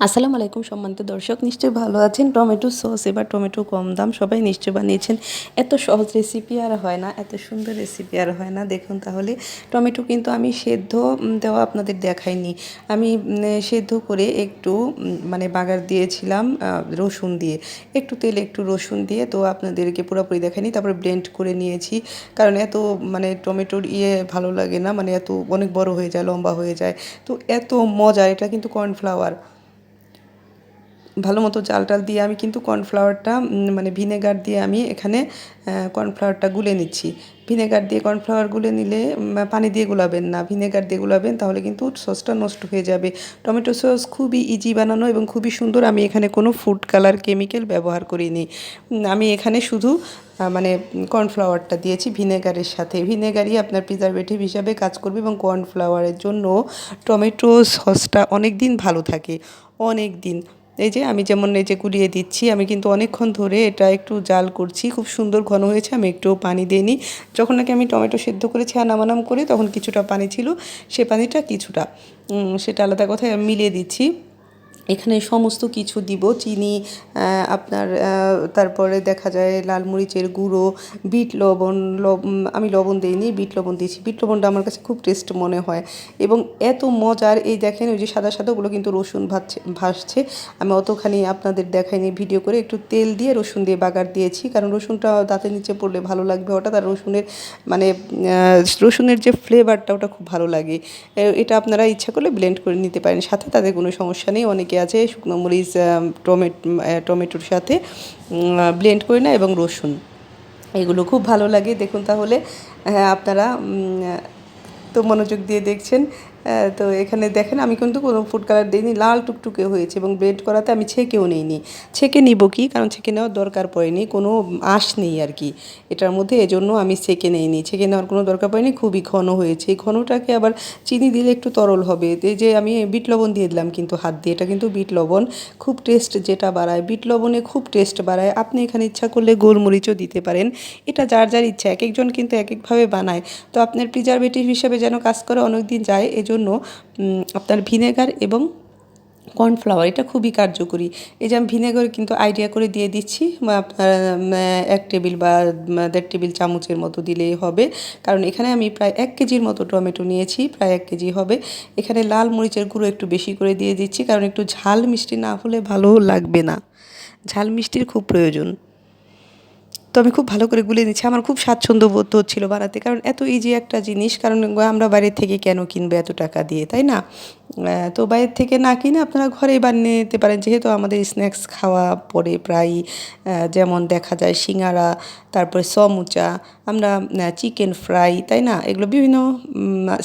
আসসালামু আলাইকুম সম্মানিত দর্শক, নিশ্চয়ই ভালো আছেন। টমেটো সস এবার টমেটো কম দাম, সবাই নিশ্চয়ই বানিয়েছেন। এত সহজ রেসিপি আর হয় না, এত সুন্দর রেসিপি আর হয় না। দেখুন তাহলে, টমেটো কিন্তু আমি সেদ্ধ দেওয়া আপনাদের দেখাইনি। আমি সেদ্ধ করে একটু মানে বাগার দিয়েছিলাম রসুন দিয়ে। একটু তেল একটু রসুন দিয়ে তো আপনাদেরকে পুরোপুরি দেখাইনি, তারপরে ব্লেন্ড করে নিয়েছি। কারণ এত মানে টমেটোর ইয়ে ভালো লাগে না মানে এত অনেক বড় হয়ে যায়, লম্বা হয়ে যায়। তো এত মজা এটা কিন্তু কর্নফ্লাওয়ার ভালো মতো জাল টাল দিয়ে আমি কিন্তু কর্নফ্লাওয়ারটা মানে ভিনেগার দিয়ে আমি এখানে কর্নফ্লাওয়ারটা গুলে নিচ্ছি। ভিনেগার দিয়ে কর্নফ্লাওয়ার গুলে নিলে পানি দিয়ে গুলাবেন না। ভিনেগার দিয়ে গুলাবেন, তাহলে কিন্তু সসটা নষ্ট হয়ে যাবে। টমেটো সস খুবই ইজি বানানো এবং খুবই সুন্দর। আমি এখানে কোনো ফুড কালার কেমিক্যাল ব্যবহার করিনি। আমি এখানে শুধু মানে কর্নফ্লাওয়ারটা দিয়েছি ভিনেগারের সাথে। ভিনেগারই আপনার প্রিজারভেটিভ হিসাবে কাজ করবে এবং কর্নফ্লাওয়ারের জন্য টমেটো সসটা অনেক দিন ভালো থাকে। অনেক দিন এই যে আমি যেমন এই যে গুলিয়ে দিচ্ছি, আমি কিন্তু অনেকক্ষণ ধরে এটা একটু জাল করছি। খুব সুন্দর ঘন হয়েছে, আমি একটু পানি দিইনি যখন নাকি আমি টমেটো সেদ্ধ করেছি আর নামানাম করে, তখন কিছুটা পানি ছিল, সে পানিটা কিছুটা সেটা আলাদা কথায় আমি মিলিয়ে দিচ্ছি। এখানে সমস্ত কিছু দিব, চিনি আপনার তারপরে দেখা যায় লাল মরিচের গুঁড়ো, বিট লবণ, লব- আমি লবণ দিইনি, বিট লবণ দিয়েছি। বিট লবণটা আমার কাছে খুব টেস্ট মনে হয় এবং এত মজার, এই দেখেন ওই যে সাদা সাদা ওগুলো কিন্তু রসুন ভাজছে ভাসছে আমি অতখানি আপনাদের দেখাইনি ভিডিও করে, একটু তেল দিয়ে রসুন দিয়ে বাগার দিয়েছি, কারণ রসুনটা দাঁতের নিচে পড়লে ভালো লাগবে হঠাৎ আর রসুনের মানে রসুনের যে ফ্লেভারটা ওটা খুব ভালো লাগে। এটা আপনারা ইচ্ছা করলে ব্লেন্ড করে নিতে পারেন, সাথে তাদের কোনো সমস্যা নেই, অনেকে আছে, শুকনো মরিচ টমেটো টমেটোর সাথে ব্লেন্ড করে না এবং রসুন। এগুলো খুব ভালো লাগে। দেখুন তাহলে হ্যাঁ আপনারা তো মনোযোগ দিয়ে দেখছেন। তো এখানে দেখেন, আমি কিন্তু কোনো ফুড কালার দিইনি, লাল টুকটুকে হয়েছে এবং ব্লেন্ড করাতে আমি ছেঁকেও নিইনি। ছেঁকে নিব কি? কারণ ছেঁকে নেওয়ার দরকার পড়েনি, কোনো আঁশ নেই আর কি। এটার মধ্যে এজন্য আমি ছেঁকে নেইনি। ছেঁকে নেওয়ার কোনো দরকার পড়েনি, খুবই ঘন হয়েছে। এই ঘনটাকে আবার চিনি দিলে একটু তরল হবে। এই যে আমি বিট লবণ দিয়ে দিলাম কিন্তু হাত দিয়ে, এটা কিন্তু বিট লবণ। খুব টেস্ট যেটা বাড়ায়, বিট লবণে খুব টেস্ট বাড়ায়। আপনি এখানে ইচ্ছা করলে গোলমরিচও দিতে পারেন। এটা যার যার ইচ্ছা, এক একজন কিন্তু এক একভাবে বানায়। তো আপনার প্রিজারভেটিভ হিসেবে যেন কাজ করে অনেক দিন যায়, এজন্য উম, আপনার ভিনেগার এবং কর্নফ্লাওয়ার এটা খুবই কার্যকরী। এই যে আমি ভিনেগার কিন্তু আইডিয়া করে দিয়ে দিচ্ছি আপনার এক টেবিল বা দেড় টেবিল চামচের মতো দিলেই হবে। কারণ এখানে আমি প্রায় এক কেজির মতো টমেটো নিয়েছি প্রায় এক কেজি হবে। এখানে লাল মরিচের গুঁড়ো একটু বেশি করে দিয়ে দিচ্ছি কারণ একটু ঝাল মিষ্টি না হলে ভালো লাগবে না। ঝাল মিষ্টির খুব প্রয়োজন। তো আমি খুব ভালো করে গুলে নিচ্ছি আমার খুব স্বাচ্ছন্দ্য বোধ হচ্ছিল বানাতে কারণ এত ইজি একটা জিনিস, কারণ আমরা বাইরের থেকে কেন কিনবো এত টাকা দিয়ে, তাই না? তো বাইরের থেকে না কিনে আপনারা ঘরেই বানিয়ে নিতে পারেন। যেহেতু আমাদের স্ন্যাক্স খাওয়া পরে প্রায় যেমন দেখা যায় সিঙ্গারা তারপরে সমুচা আমরা চিকেন ফ্রাই তাই না? এগুলো বিভিন্ন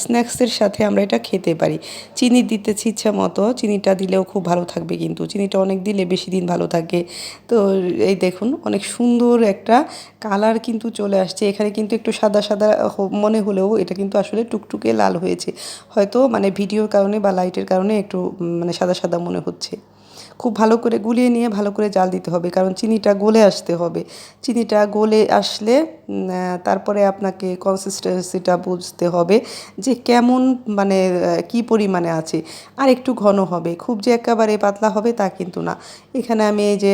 স্ন্যাক্সের সাথে আমরা এটা খেতে পারি। চিনি দিতেছি ইচ্ছা মতো, চিনিটা দিলেও খুব ভালো থাকবে কিন্তু। চিনিটা অনেক দিলে বেশি দিন ভালো থাকে। তো এই দেখুন, অনেক সুন্দর একটা কালার কিন্তু চলে আসছে। এখানে কিন্তু একটু সাদা সাদা মনে হলেও এটা কিন্তু আসলে টুকটুকে লাল হয়েছে। হয়তো মানে ভিডিওর কারণে বা লাইটের কারণে একটু মানে সাদা সাদা মনে হচ্ছে। খুব ভালো করে গুলিয়ে নিয়ে ভালো করে জাল দিতে হবে, কারণ চিনিটা গলে আসতে হবে। চিনিটা গলে আসলে তারপরে আপনাকে কনসিস্টেন্সিটা বুঝতে হবে যে কেমন মানে কি পরিমাণে আছে। আর একটু ঘন হবে, খুব যে একেবারে পাতলা হবে তা কিন্তু না। এখানে আমি এই যে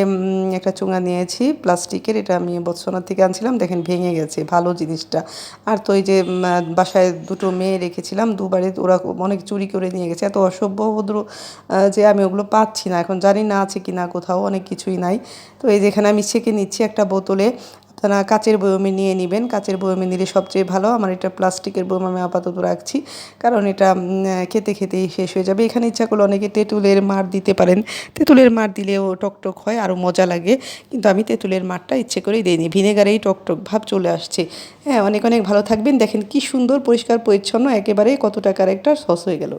একটা চুঙা নিয়েছি প্লাস্টিকের, এটা আমি বৎসনা থেকে আনছিলাম, দেখেন ভেঙে গেছে, ভালো জিনিসটা। আর তো এই যে বাসায় দুটো মেয়ে রেখেছিলাম, দুবারে ওরা অনেক চুরি করে নিয়ে গেছে, এত অসভ্য ভদ্র যে আমি ওগুলো পাচ্ছি না। এখন জানি না আছে কি না, কোথাও অনেক কিছুই নাই। তো এই যেখানে আমি ছেঁকে নিচ্ছি একটা বোতলে। আপনারা কাচের বয়মে নিয়ে নেবেন। কাচের বয়মে নিলে সবচেয়ে ভালো। আমার এটা প্লাস্টিকের বয়ম আমি আপাতত রাখছি। কারণ এটা খেতে খেতেই শেষ হয়ে যাবে। এখানে ইচ্ছা করলে অনেকে তেঁতুলের মার দিতে পারেন। তেঁতুলের মার দিলেও টকটক হয়, আরও মজা লাগে। কিন্তু আমি তেঁতুলের মারটা ইচ্ছে করেই দিইনি। ভিনেগারেই টকটক ভাব চলে আসছে। হ্যাঁ অনেক অনেক ভালো থাকবেন। দেখেন কি সুন্দর, পরিষ্কার, পরিচ্ছন্ন একেবারেই কত টাকার একটা সস হয়ে গেল।